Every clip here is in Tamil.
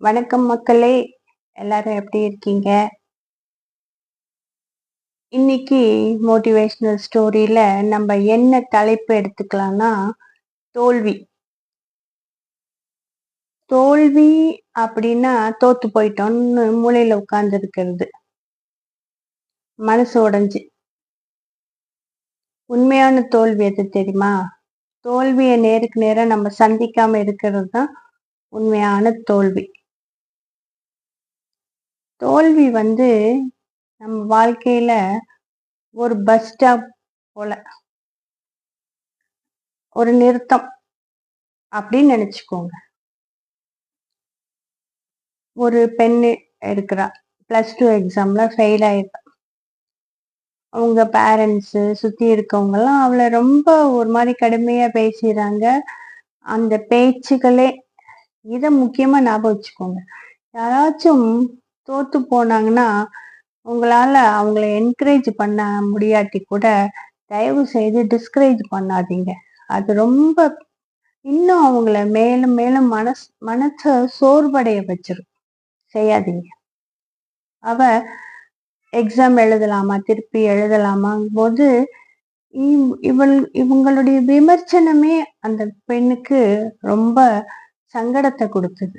வணக்கம் மக்களே. எல்லாரும் எப்படி இருக்கீங்க? இன்னைக்கு மோட்டிவேஷனல் ஸ்டோரியில நம்ம என்ன தலைப்பு எடுத்துக்கலாம்னா தோல்வி. தோல்வி அப்படின்னா தோத்து போயிட்டோம்னு மூளையில உட்கார்ந்து இருக்கிறது. மனசு உடைஞ்சு. உண்மையான தோல்வி எது தெரியுமா? தோல்வியை நேருக்கு நேரம் நம்ம சந்திக்காம இருக்கிறது தான் உண்மையான தோல்வி. தோல்வி வந்து நம்ம வாழ்க்கையில ஒரு பஸ் ஸ்டாப் போல. ஒரு நிறுத்தம் அப்படின்னு நினைச்சுக்கோங்க. ஒரு பெண்ணு இருக்கிறா பிளஸ் டூ எக்ஸாம்ல ஃபெயில் ஆயிருக்கா அவங்க பேரண்ட்ஸு சுத்தி இருக்கவங்கெல்லாம் அவளை ரொம்ப ஒரு மாதிரி கடுமையா பேசிடுறாங்க. அந்த பேச்சுகளே இதை முக்கியமா ஞாபகம் வச்சுக்கோங்க. யாராச்சும் தோத்து போனாங்கன்னா உங்களால அவங்கள என்கரேஜ் பண்ண முடியாட்டி கூட தயவு செய்து டிஸ்கரேஜ் பண்ணாதீங்க. அது ரொம்ப இன்னும் அவங்கள மேலும் மேலும் மனஸ் மனசை சோர்வடைய வச்சிரும். செய்யாதீங்க. அவ எக்ஸாம் எழுதலாமா திருப்பி எழுதலாமாங்கும்போது போது இவள் இவங்களுடைய விமர்சனமே அந்த பெண்ணுக்கு ரொம்ப சங்கடத்தை கொடுத்தது.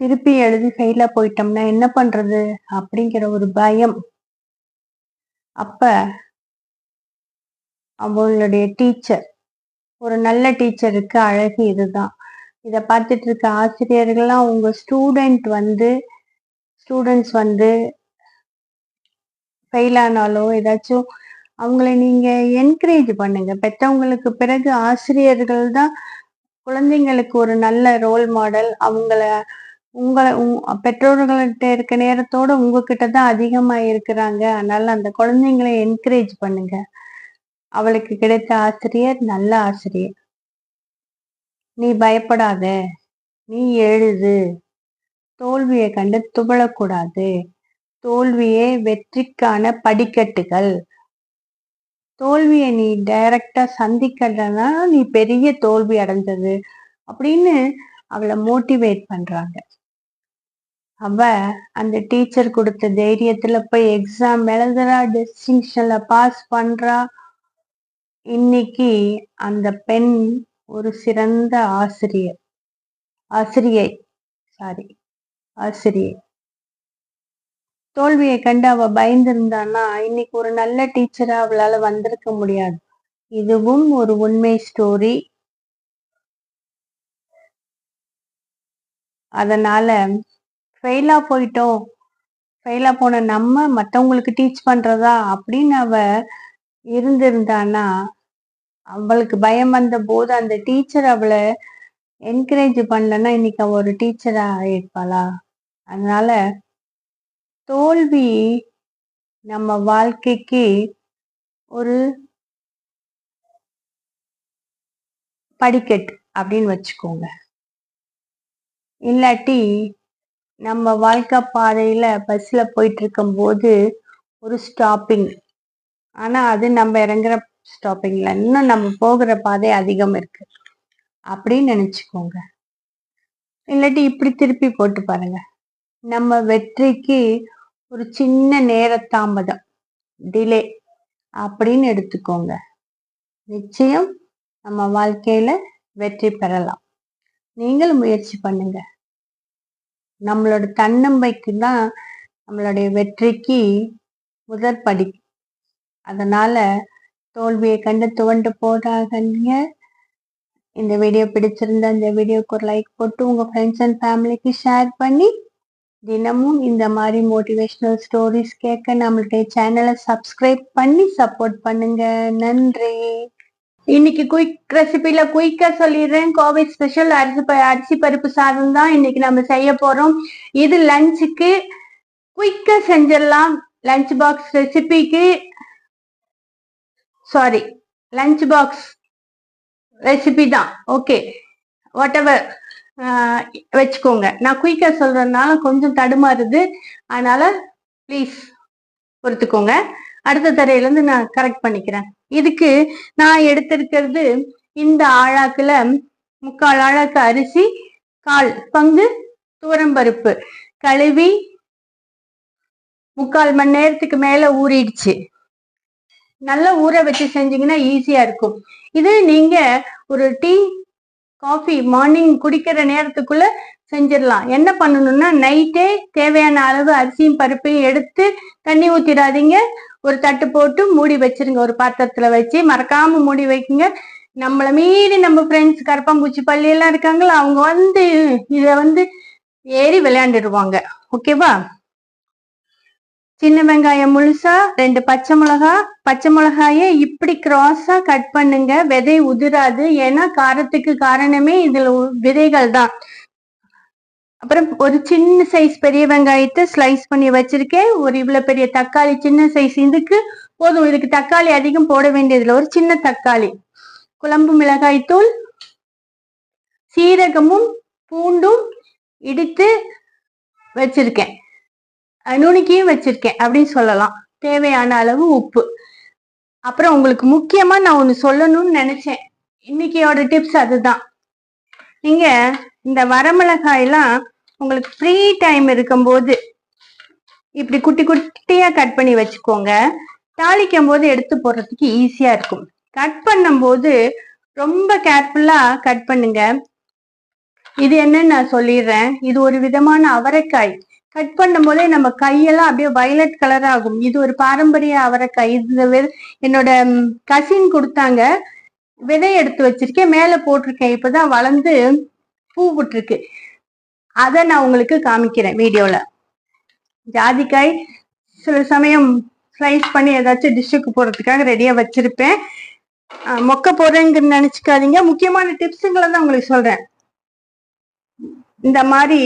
திருப்பி எழுதி ஃபெயிலா போயிட்டோம்னா என்ன பண்றது? அப்படிங்கிற ஒரு பயம். அப்ப அவளுடைய டீச்சர் ஒரு நல்ல டீச்சருக்கு அழகு இதுதான். இதை பார்த்துட்டு இருக்க ஆசிரியர்கள்லாம் உங்க ஸ்டூடெண்ட் வந்து ஸ்டூடெண்ட்ஸ் வந்து ஃபெயில் ஆனாலோ ஏதாச்சும் அவங்கள நீங்க என்கரேஜ் பண்ணுங்க. பெற்றவங்களுக்கு பிறகு ஆசிரியர்கள் தான் குழந்தைங்களுக்கு ஒரு நல்ல ரோல் மாடல் அவங்கள உங்களை உங்- பெற்றோர்கள்ட்ட இருக்க நேரத்தோட உங்ககிட்ட தான் அதிகமா இருக்கிறாங்க அதனால அந்த குழந்தைங்களை என்கரேஜ் பண்ணுங்க. அவளுக்கு கிடைத்த ஆசிரியர் நல்ல ஆசிரியர். நீ பயப்படாத. நீ எழுது. தோல்வியை கண்டு துவளக்கூடாது. தோல்வியே வெற்றிக்கான படிக்கட்டுகள். தோல்வியை நீ டைரக்டா சந்திக்கலன்னா நீ பெரிய தோல்வி அடைஞ்சது அப்படின்னு அவளை மோட்டிவேட் பண்றாங்க. அவ அந்த டீச்சர் கொடுத்த தைரியத்துல போய் எக்ஸாம் எழுதுறா டிஸ்டிங்ஷன்ல பாஸ் பண்றா. இன்னைக்கு அந்த பெண் ஒரு சிறந்த ஆசிரியர். ஆசிரியை. சாரி ஆசிரியை. தோல்வியை கண்டு அவ பயந்திருந்தான்னா இன்னைக்கு ஒரு நல்ல டீச்சரா அவளால வந்திருக்க முடியாது. இதுவும் ஒரு உண்மை ஸ்டோரி அதனால ஃபெயிலாக போயிட்டோம். ஃபெயிலாக போன நம்ம மற்றவங்களுக்கு டீச் பண்ணுறதா அப்படின்னு அவ இருந்திருந்தானா அவளுக்கு பயம் வந்த போது அந்த டீச்சர் அவளை என்கரேஜ் பண்ணலன்னா இன்னைக்கு அவ ஒரு டீச்சராக ஆயிருப்பாளா அதனால தோல்வி நம்ம வாழ்க்கைக்கு ஒரு படிக்கட்டு அப்படின்னு வச்சுக்கோங்க. இல்லாட்டி நம்ம வாழ்க்கை பாதையில பஸ்ல போயிட்டுருக்கும்போது ஒரு ஸ்டாப்பிங் ஆனா அது நம்ம இறங்குற ஸ்டாப்பிங்ல இன்னும் நம்ம போகிற பாதை அதிகம் இருக்கு. அப்படின்னு நினைச்சுக்கோங்க. இல்லாட்டி இப்படி திருப்பி போட்டு பாருங்க. நம்ம வெற்றிக்கு ஒரு சின்ன நேர தாமதம் டிலே அப்படின்னு எடுத்துக்கோங்க. நிச்சயம் நம்ம வாழ்க்கையில வெற்றி பெறலாம். நீங்களும் முயற்சி பண்ணுங்க. நம்மளோட தன்னம்பிக்கை தான் நம்மளுடைய வெற்றிக்கு முதற்படி அதனால தோல்வியை கண்டு துவண்டு போடாதீங்க. இந்த வீடியோ பிடிச்சிருந்தா இந்த வீடியோக்கு ஒரு லைக் போட்டு உங்க ஃப்ரெண்ட்ஸ் அண்ட் ஃபேமிலிக்கு ஷேர் பண்ணி தினமும் இந்த மாதிரி மோட்டிவேஷனல் ஸ்டோரிஸ் கேட்க நம்மளுடைய சேனலை சப்ஸ்கிரைப் பண்ணி சப்போர்ட் பண்ணுங்க. நன்றி. இன்னைக்கு குயிக் ரெசிபில குயிக்கா சொல்லிடுறேன். கோவை ஸ்பெஷல் அரிசி ப- அரிசி பருப்பு சாதம் தான் இன்னைக்கு நம்ம செய்ய போறோம். இது லஞ்சுக்கு குயிக்கா செஞ்சிடலாம். லஞ்ச் பாக்ஸ் ரெசிபிக்கு சாரி லஞ்ச் பாக்ஸ் ரெசிபி தான். ஓகே வாட் எவர் வச்சுக்கோங்க. நான் குயிக்கா சொல்றதுனால கொஞ்சம் தடுமாறுது. அதனால ப்ளீஸ் பொறுத்துக்கோங்க. அடுத்த தரையிலேருந்து நான் கரெக்ட் பண்ணிக்கிறேன். இதுக்கு நான் எடுத்திருக்கிறது இந்த ஆழாக்குல முக்கால் ஆழாக்கு அரிசி கால் பங்கு துவரம்பருப்பு கழுவி முக்கால் மணி நேரத்துக்கு மேல ஊறிடுச்சு. நல்லா ஊற வச்சு செஞ்சீங்கன்னா ஈஸியா இருக்கும். இது நீங்க ஒரு டீ காஃபி மார்னிங் குடிக்கிற நேரத்துக்குள்ள செஞ்சிடலாம். என்ன பண்ணணும்னா நைட்டே தேவையான அளவு அரிசியும் பருப்பையும் எடுத்து தண்ணி ஊத்திடாதீங்க. ஒரு தட்டு போட்டு மூடி வச்சிருங்க. ஒரு பாத்திரத்துல வச்சு மறக்காம மூடி வைக்குங்க. நம்மளை மீறி நம்ம ஃப்ரெண்ட்ஸ் கரப்பாம்பூச்சி பள்ளியெல்லாம் இருக்காங்களா அவங்க வந்து இதை வந்து ஏறி விளையாண்டுடுவாங்க ஓகேவா சின்ன வெங்காயம் முழுசா ரெண்டு பச்சை மிளகா. பச்சை மிளகாய இப்படி கிராஸா கட் பண்ணுங்க. விதை உதிராது. ஏன்னா காரத்துக்கு காரணமே இதுல விதைகள் தான். அப்புறம் ஒரு சின்ன சைஸ் பெரிய வெங்காயத்தை ஸ்லைஸ் பண்ணி வச்சிருக்கேன். ஒரு இவ்வளவு பெரிய தக்காளி சின்ன சைஸ் இதுக்கு போதும். இதுக்கு தக்காளி அதிகம் போட வேண்டியதில்லை. ஒரு சின்ன தக்காளி. குழம்பு மிளகாய் தூள் சீரகமும் பூண்டும் இடித்து வச்சிருக்கேன். நுணுக்கியும் வச்சிருக்கேன் அப்படின்னு சொல்லலாம். தேவையான அளவு உப்பு. அப்புறம் உங்களுக்கு முக்கியமா நான் ஒன்று சொல்லணும்னு நினைச்சேன். இன்னைக்கியோட டிப்ஸ் அதுதான். நீங்க இந்த வரமிளகாயெல்லாம் உங்களுக்கு ஃப்ரீ டைம் இருக்கும்போது இப்படி குட்டி குட்டியா கட் பண்ணி வச்சுக்கோங்க. தாளிக்கும் போது எடுத்து போடுறதுக்கு ஈஸியா இருக்கும். கட் பண்ணும்போது ரொம்ப கேர்ஃபுல்லா கட் பண்ணுங்க. இது என்னன்னு நான் சொல்லிடுறேன். இது ஒரு விதமான அவரைக்காய். கட் பண்ணும்போதே நம்ம கையெல்லாம் அப்படியே வயலட் கலர் ஆகும். இது ஒரு பாரம்பரிய அவரைக்காய். இது என்னோட கசின் கொடுத்தாங்க. விதை எடுத்து வச்சிருக்கேன். மேலே போட்டிருக்கேன். இப்பதான் வளர்ந்து பூ விட்டுருக்கு. அதை நான் உங்களுக்கு காமிக்கிறேன் வீடியோல. ஜாதிக்காய் சில சமயம் ஸ்லைஸ் பண்ணி ஏதாச்சும் டிஷ்ஷுக்கு போடுறதுக்காக ரெடியா வச்சிருப்பேன். மொக்க போறேங்கன்னு நினைச்சுக்காதீங்க. முக்கியமான டிப்ஸுங்களை தான் உங்களுக்கு சொல்றேன். இந்த மாதிரி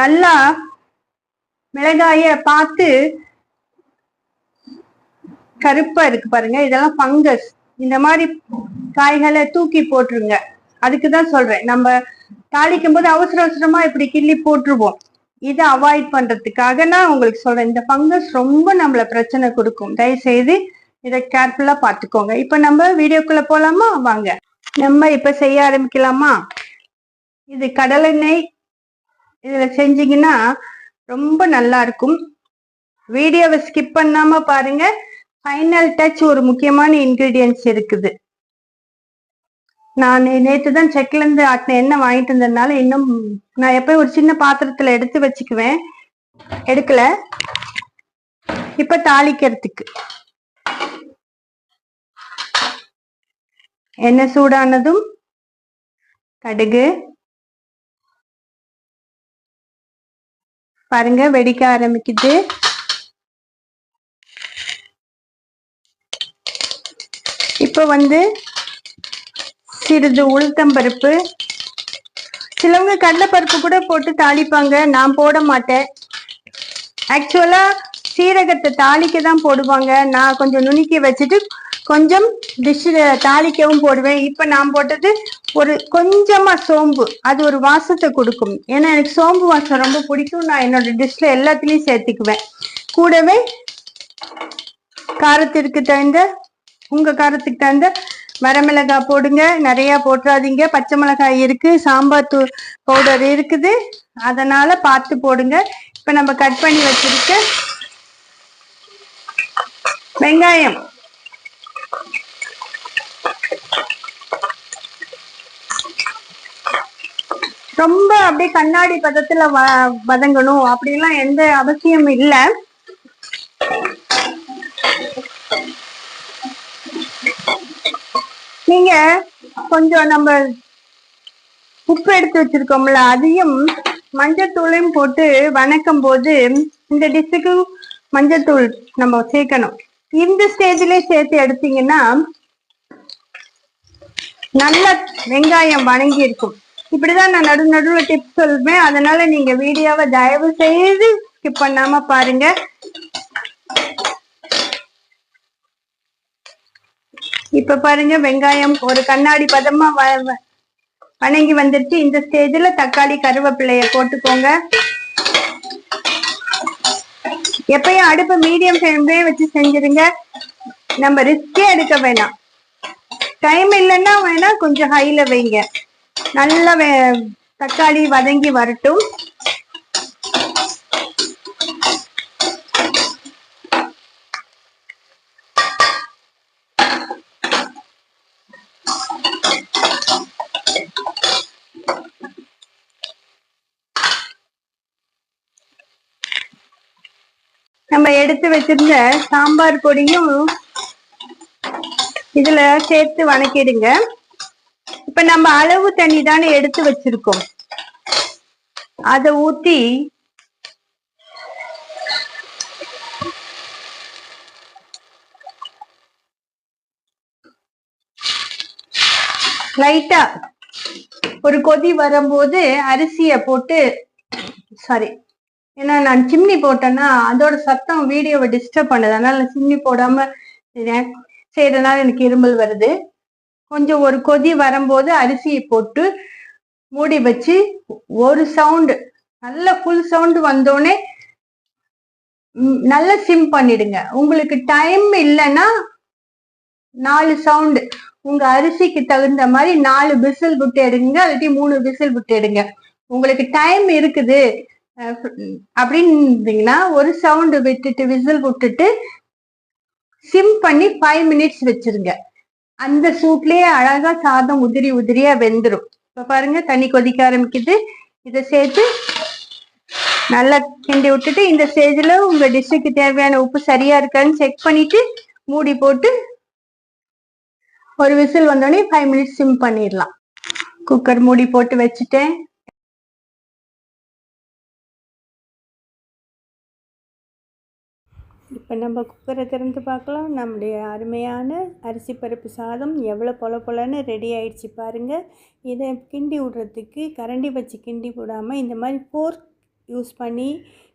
நல்லா மிளகாய பார்த்து கருப்பா இருக்கு பாருங்க. இதெல்லாம் ஃபங்கஸ் இந்த மாதிரி காய்களை தூக்கி போட்டுருங்க. அதுக்கு தான் சொல்றேன். நம்ம தாளிக்கும் போது அவசர அவசரமா இப்படி கிள்ளி போட்டுருவோம். இதை அவாய்ட் பண்றதுக்காக நான் உங்களுக்கு சொல்றேன். இந்த ஃபங்கஸ் ரொம்ப நம்மள பிரச்சனை கொடுக்கும். தயவு செய்து இதை கேர்ஃபுல்லா பார்த்துக்கோங்க. இப்ப நம்ம வீடியோக்குள்ள போலாமா? வாங்க. நம்ம இப்ப செய்ய ஆரம்பிக்கலாமா? இது கடலெண்ணெய் இதுல செஞ்சீங்கன்னா ரொம்ப நல்லா இருக்கும். வீடியோவை ஸ்கிப் பண்ணாம பாருங்க. ஃபைனல் டச் ஒரு முக்கியமான இன்கிரீடியன்ஸ் இருக்குது. நான் நேற்று தான் செக்ல இருந்து ஆட்டின எண்ணெய் வாங்கிட்டு இருந்ததுனால இன்னும் நான் எப்பயும் ஒரு சின்ன பாத்திரத்துல எடுத்து வச்சுக்குவேன். எடுக்கல. இப்ப தாளிக்கிறதுக்கு. எண்ணெய் சூடானதும் கடுகு பாருங்க வெடிக்க ஆரம்பிக்குது. இப்ப வந்து சிறிது உளுத்தம்பருப்பு சிலவங்க கடலைப்பருப்பு கூட போட்டு தாளிப்பாங்க. நான் போட மாட்டேன். ஆக்சுவலா சீரகத்தை தாளிக்க தான் போடுவாங்க. நான் கொஞ்சம் நுணுக்கி வச்சுட்டு கொஞ்சம் டிஷ்ஷில் தாளிக்கவும் போடுவேன். இப்போ நான் போட்டது ஒரு கொஞ்சமாக சோம்பு. அது ஒரு வாசத்தை கொடுக்கும். ஏன்னா எனக்கு சோம்பு வாசம் ரொம்ப பிடிக்கும். நான் என்னோட டிஷ்ஷில் எல்லாத்துலேயும் சேர்த்துக்குவேன். கூடவே காரத்திற்கு தகுந்த உங்கள் காரத்துக்கு தகுந்த வரமிளகாய் போடுங்க. நிறையா போட்டுறாதீங்க. பச்சை மிளகாய் இருக்குது சாம்பார் தூ பவுடர் இருக்குது. அதனால் பார்த்து போடுங்க. இப்போ நம்ம கட் பண்ணி வச்சுருக்க வெங்காயம். ரொம்ப அப்படியே கண்ணாடி பதத்துல வ- வதங்கணும். அப்படிலாம் எந்த அவசியம் இல்லை. நீங்க கொஞ்சம் நம்ம உப்பு எடுத்து வச்சிருக்கோம்ல அதையும் மஞ்சத்தூளையும் போட்டு வணக்கும் போது இந்த டிஷ்ஷுக்கு மஞ்சத்தூள் நம்ம சேர்க்கணும். இந்த ஸ்டேஜ்லயே சேர்த்து எடுத்தீங்கன்னா நல்ல வெங்காயம் வணங்கி இருக்கும் இப்படிதான் நான் நடு நடுவுல டிப்ஸ் சொல்வேன். அதனால நீங்க வீடியோவை தயவு செய்து ஸ்கிப் பண்ணாம பாருங்க. இப்ப பாருங்க வெங்காயம் ஒரு கண்ணாடி பதமா வ- வணங்கி வந்துருச்சு. இந்த ஸ்டேஜ்ல தக்காளி கருவேப்பிள்ளைய போட்டுக்கோங்க. எப்பயும் அடுப்பு மீடியம் ஃப்ளேம்லயே வச்சு செஞ்சிருங்க. நம்ம ரிஸ்கே எடுக்க வேணாம். டைம் இல்லைன்னா வேணா கொஞ்சம் ஹைல வைங்க. நல்லா தக்காளி வதங்கி வரட்டும். நம்ம எடுத்து வச்சிருந்த சாம்பார் பொடியும் இதுல சேர்த்து வணக்கிடுங்க. இப்ப நம்ம அளவு தண்ணி தானே எடுத்து வச்சிருக்கோம். அதை ஊத்தி லைட்டா ஒரு கொதி வரும்போது அரிசிய போட்டு சாரி ஏன்னா நான் சிம்னி போட்டேன்னா அதோட சத்தம் வீடியோவை டிஸ்டர்ப் பண்ணுது. அதனால சிம்னி போடாம செய்யறதுனால எனக்கு இருமல் வருது. கொஞ்சம் ஒரு கொதி வரும்போது அரிசியை போட்டு மூடி வச்சு ஒரு சவுண்டு நல்ல ஃபுல் சவுண்டு வந்தோடனே ம், நல்ல சிம் பண்ணிடுங்க. உங்களுக்கு டைம் இல்லைன்னா நாலு சவுண்டு உங்க அரிசிக்கு தகுந்த மாதிரி நாலு விசில் விட்டு எடுங்க இல்லாட்டி மூணு விசில் விட்டு எடுங்க. உங்களுக்கு டைம் இருக்குது அஹ், ஒரு சவுண்டு விட்டுட்டு விசில் விட்டுட்டு சிம் பண்ணி ஃபைவ் மினிட்ஸ் வச்சிருங்க. அந்த சூட்லயே அழகா சாதம் உதிரி உதிரியா வெந்துடும் இப்ப பாருங்க தண்ணி கொதிக்க ஆரம்பிக்குது. இதை சேர்த்து நல்லா கிண்டி விட்டுட்டு இந்த ஸ்டேஜ்ல உங்க டிஷ்ஷுக்கு தேவையான உப்பு சரியா இருக்கான்னு செக் பண்ணிட்டு மூடி போட்டு ஒரு விசில் வந்தோடனே ஃபைவ் மினிட்ஸ் சிம் பண்ணிடலாம். குக்கர் மூடி போட்டு வச்சுட்டேன். இப்போ நம்ம குக்கரை திறந்து பார்க்கலாம். நம்முடைய அருமையான அரிசி பருப்பு சாதம் எவ்வளோ பொல பொலன்னு ரெடி ஆயிடுச்சு பாருங்கள் இதை கிண்டி விடுறதுக்கு கரண்டி வச்சு கிண்டி விடாமல் இந்த மாதிரி ஃபோர்க் யூஸ் பண்ணி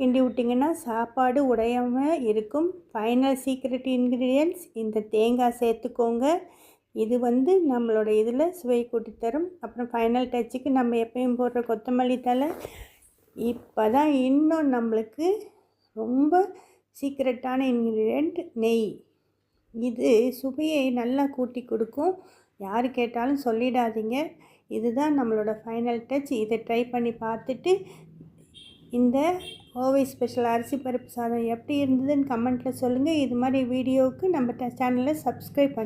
கிண்டி விட்டிங்கன்னா சாப்பாடு உடையாமல் இருக்கும். ஃபைனல் சீக்ரெட் இன்க்ரீடியன்ஸ் இந்த தேங்காய் சேர்த்துக்கோங்க. இது வந்து நம்மளோட இதில் சுவை கூட்டி தரும் அப்புறம் ஃபைனல் டச்சுக்கு நம்ம எப்பயும் போடுற கொத்தமல்லி தழை. இப்போ தான் இன்னும் நம்மளுக்கு ரொம்ப சீக்ரெட்டான இன்க்ரீடியண்ட் நெய். இது சுவையை நல்லா கூட்டி கொடுக்கும். யார் கேட்டாலும் சொல்லிடாதீங்க. இதுதான் நம்மளோட ஃபைனல் டச் இதை ட்ரை பண்ணி பார்த்துட்டு இந்த ஓவை ஸ்பெஷல் அரிசி பருப்பு சாதம் எப்படி இருந்ததுன்னு கமெண்ட்டில் சொல்லுங்கள் இது மாதிரி வீடியோவுக்கு நம்ம சேனலை சப்ஸ்கிரைப் பண்ணி